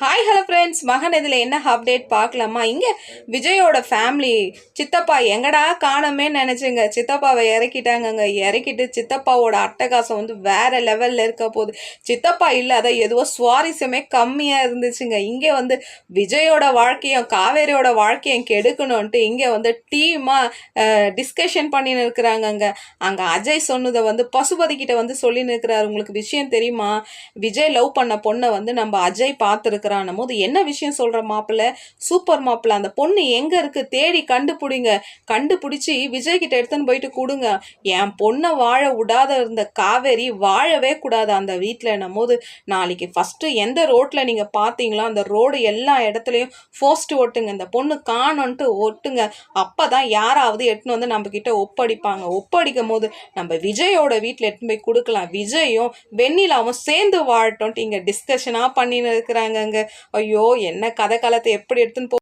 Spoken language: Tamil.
ஹாய் ஹலோ ஃப்ரெண்ட்ஸ் மகன் இதில் என்ன அப்டேட் பார்க்கலாமா? இங்கே விஜயோட ஃபேமிலி சித்தப்பா எங்கடா காணமே நினச்சிங்க. சித்தப்பாவை இறக்கிட்டாங்கங்க. இறக்கிட்டு சித்தப்பாவோட அட்டகாசம் வந்து வேறு லெவலில் இருக்க போகுது. சித்தப்பா இல்லாத எதுவோ சுவாரஸ்யமே கம்மியாக இருந்துச்சுங்க. இங்கே வந்து விஜயோட வாழ்க்கையும் காவேரியோட வாழ்க்கையும் கெடுக்கணும்ன்ட்டு இங்கே வந்து டீமாக டிஸ்கஷன் பண்ணின்னு இருக்கிறாங்கங்க. அங்கே அஜய் சொன்னதை வந்து பசுபதிக்கிட்ட வந்து சொல்லின்னு இருக்கிறாரு. உங்களுக்கு விஷயம் தெரியுமா? விஜய் லவ் பண்ண பொண்ணை வந்து நம்ம அஜய் இருக்கிறான் போது என்ன விஷயம் சொல்கிற மாப்பிள்ள? சூப்பர் மாப்பிள்ள அந்த பொண்ணு எங்கே இருக்கு? தேடி கண்டுபிடிங்க. கண்டுபிடிச்சி விஜய்கிட்ட எடுத்துன்னு போயிட்டு கொடுங்க. என் பொண்ணை வாழ விடாத இருந்த காவேரி வாழவே கூடாது அந்த வீட்டில் போது நாளைக்கு ஃபஸ்ட்டு எந்த ரோட்டில் நீங்கள் பார்த்தீங்களோ அந்த ரோடு எல்லா இடத்துலையும் ஃபோஸ்ட்டு ஒட்டுங்க இந்த பொண்ணு காணுன்ட்டு ஒட்டுங்க அப்போ தான் யாராவது எட்டுன்னு வந்து நம்ம கிட்ட ஒப்படைப்பாங்க. ஒப்படைக்கும் போது நம்ம விஜயோட வீட்டில் எடுத்துன்னு போய் கொடுக்கலாம். விஜயும் வெண்ணிலாவும் சேர்ந்து வாழட்டோன்ட்டு இங்கே டிஸ்கஷனாக பண்ணின்னு இருக்கிறாங்க ஐயோ என்ன கதை காலத்தை எப்படி எடுத்துன்னு போ